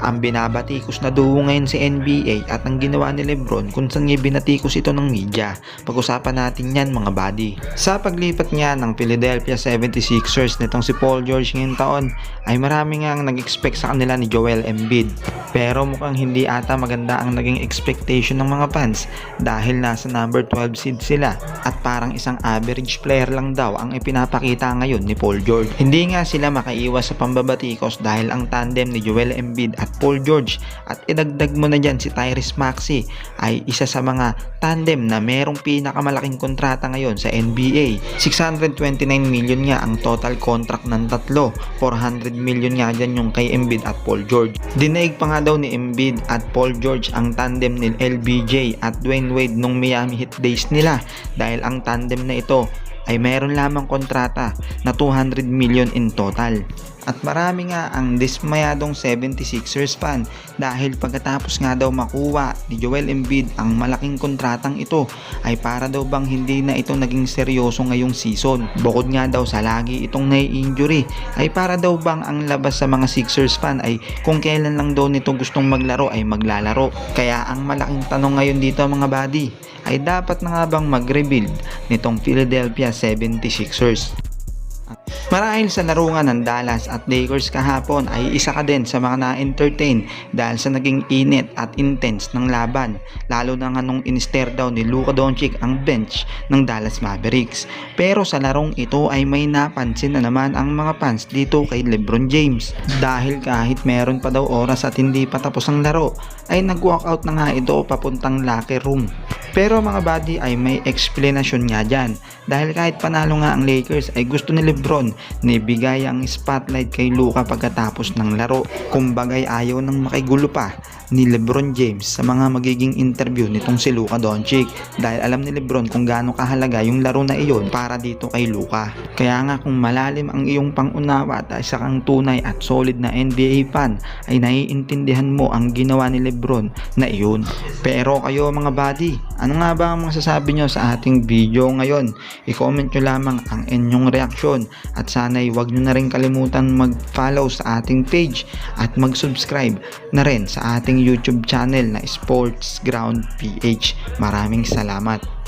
ang binabatikos na duo ngayon sa NBA at ang ginawa ni Lebron kung saan niya binatikos ito ng media. Pag-usapan natin yan mga buddy. Sa paglipat niya ng Philadelphia 76ers nitong si Paul George ngayong taon ay marami nga ang nag-expect sa kanila ni Joel Embiid. Pero mukhang hindi ata maganda ang naging expectation ng mga fans dahil nasa number 12 seed sila at parang isang average player lang daw ang ipinapakita ngayon ni Paul George. Hindi nga sila makaiwas sa pambabatikos dahil ang tandem ni Joel Embiid at Paul George at idagdag mo na dyan si Tyrese Maxey ay isa sa mga tandem na merong pinakamalaking kontrata ngayon sa NBA. 629 million nga ang total contract ng tatlo. 400 million nga dyan yung kay Embiid at Paul George. Dinaig pa nga daw ni Embiid at Paul George ang tandem ni LBJ at Dwayne Wade nung Miami Heat days nila dahil ang tandem na ito ay meron lamang kontrata na 200 million in total. At marami nga ang dismayadong 76ers fan dahil pagkatapos nga daw makuha ni Joel Embiid ang malaking kontratang ito ay para daw bang hindi na ito naging seryoso ngayong season. Bukod nga daw sa lagi itong nai-injury ay para daw bang ang labas sa mga Sixers fan ay kung kailan lang daw nito gustong maglaro ay maglalaro. Kaya ang malaking tanong ngayon dito mga buddy ay dapat na nga bang mag-rebuild nitong Philadelphia 76ers. Marahil sa larungan ng Dallas at Lakers kahapon ay isa ka din sa mga na-entertain dahil sa naging init at intense ng laban lalo na nga nung inister daw ni Luka Doncic ang bench ng Dallas Mavericks. Pero sa larong ito ay may napansin na naman ang mga fans dito kay Lebron James dahil kahit meron pa daw oras at hindi pa tapos ang laro ay nag-walkout na nga ito papuntang locker room. Pero mga buddy ay may explanation nga dyan dahil kahit panalo nga ang Lakers ay gusto ni Lebron na ibigay ang spotlight kay Luka pagkatapos ng laro. Kumbagay ayaw nang makigulo pa ni Lebron James sa mga magiging interview nitong si Luka Doncic dahil alam ni Lebron kung gaano kahalaga yung laro na iyon para dito kay Luka. Kaya nga kung malalim ang iyong pangunawa at isa kang tunay at solid na NBA fan ay naiintindihan mo ang ginawa ni Lebron na iyon. Pero kayo mga buddy, ano nga ba ang masasabi nyo sa ating video ngayon? I-comment nyo lamang ang inyong reaksyon at sana'y huwag nyo na rin kalimutan mag-follow sa ating page at mag-subscribe na rin sa ating YouTube channel na Sports Ground PH. Maraming salamat.